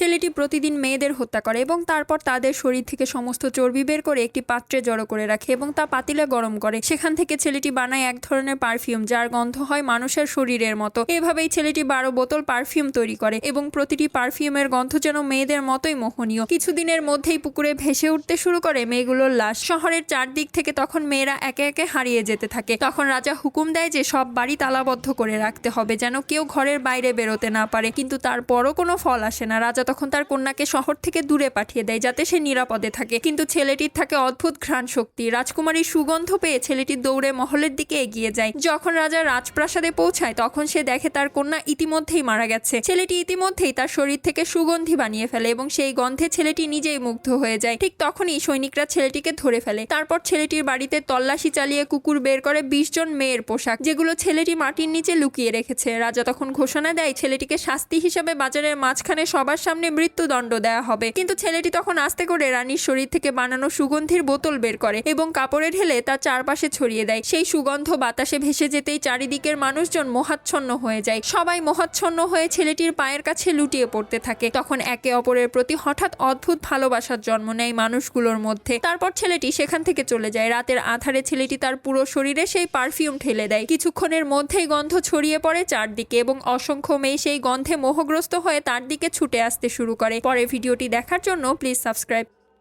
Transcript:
ছেলেটি প্রতিদিন মেয়েদের হত্যা করে এবং তারপর তাদের শরীর থেকে সমস্ত চর্বি বের করে একটি পাত্রে জড়ো করে রাখে এবং তা পাতিলে গরম করে। সেখান থেকে ছেলেটি বানায় এক ধরনের পারফিউম, যার গন্ধ হয় মানুষের শরীরের মতো। এভাবেই ছেলেটি বারো বোতল পারফিউম তৈরি করে এবং প্রতিটি পারফিউমের গন্ধ যেন মেয়েদের মতোই মোহনীয়। কিছুদিনের মধ্যেই পুকুরে ভেসে উঠতে শুরু করে মেয়েগুলোর লাশ। শহরের চারদিক থেকে তখন মেয়েরা একে একে হারিয়ে যেতে থাকে। তখন রাজা হুকুম দেয় যে সব বাড়ি তালাবদ্ধ করে রাখতে হবে, যেন কেউ ঘরের বাইরে বেরোতে না পারে। কিন্তু তারপরও কোনো ফল আসে না। রাজা তখন তার কন্যাকে শহর থেকে দূরে পাঠিয়ে দেয় যাতে সে নিরাপদে থাকে। কিন্তু ছেলেটির থাকে অদ্ভুত ঘ্রাণ শক্তি রাজকুমারীর সুগন্ধ পেয়ে ছেলেটি দৌড়ে মহলের দিকে এগিয়ে যায়। যখন রাজা রাজপ্রাসাদে পৌঁছায়, তখন সে দেখে তার কন্যা ইতিমধ্যেই মারা গেছে। ছেলেটি ইতিমধ্যেই তার শরীর থেকে সুগন্ধি বানিয়ে ফেলে এবং সেই গন্ধে ছেলেটি নিজেই মুগ্ধ হয়ে যায়। ঠিক তখনই সৈনিকরা ছেলেটিকে ধরে ফেলে। তারপর ছেলেটির বাড়িতে তল্লাশি চালিয়ে কুকুর বের করে বিশ জন মেয়ের পোশাক, যেগুলো ছেলেটি মাটির নিচে লুকিয়ে রেখেছে। রাজা তখন ঘোষণা দেয়, ছেলেটিকে শাস্তি হিসাবে বাজারের মাঝখানে সবার সামনে মৃত্যুদণ্ড দেওয়া হবে। কিন্তু ছেলেটি তখন আস্তে করে রানীর শরীর থেকে বানানো সুগন্ধির বোতল বের করে এবং কাপড়ে ঢেলে তার চারপাশে ছড়িয়ে দেয়। সেই সুগন্ধ বাতাসে ভেসে যেতেই চারিদিকের মানুষজন মোহাচ্ছন্ন হয়ে যায়। সবাই মোহাচ্ছন্ন হয়ে ছেলেটির পায়ের কাছে লুটিয়ে পড়তে থাকে। তখন একে অপরের প্রতি হঠাৎ অদ্ভুত ভালোবাসার জন্ম নেয় মানুষগুলোর মধ্যে। তারপর ছেলেটি সেখান থেকে চলে যায়। রাতের আধারে ছেলেটি তার পুরো শরীরে সেই পারফিউম ঠেলে দেয়। কিছুক্ষণের মধ্যেই গন্ধ ছড়িয়ে পড়ে চারদিকে এবং অসংখ্য মেয়ে সেই গন্ধে মোহগ্রস্ত হয়ে তার দিকে ছুটে আসতে শুরু করে। পরে ভিডিওটি দেখার জন্য প্লিজ সাবস্ক্রাইব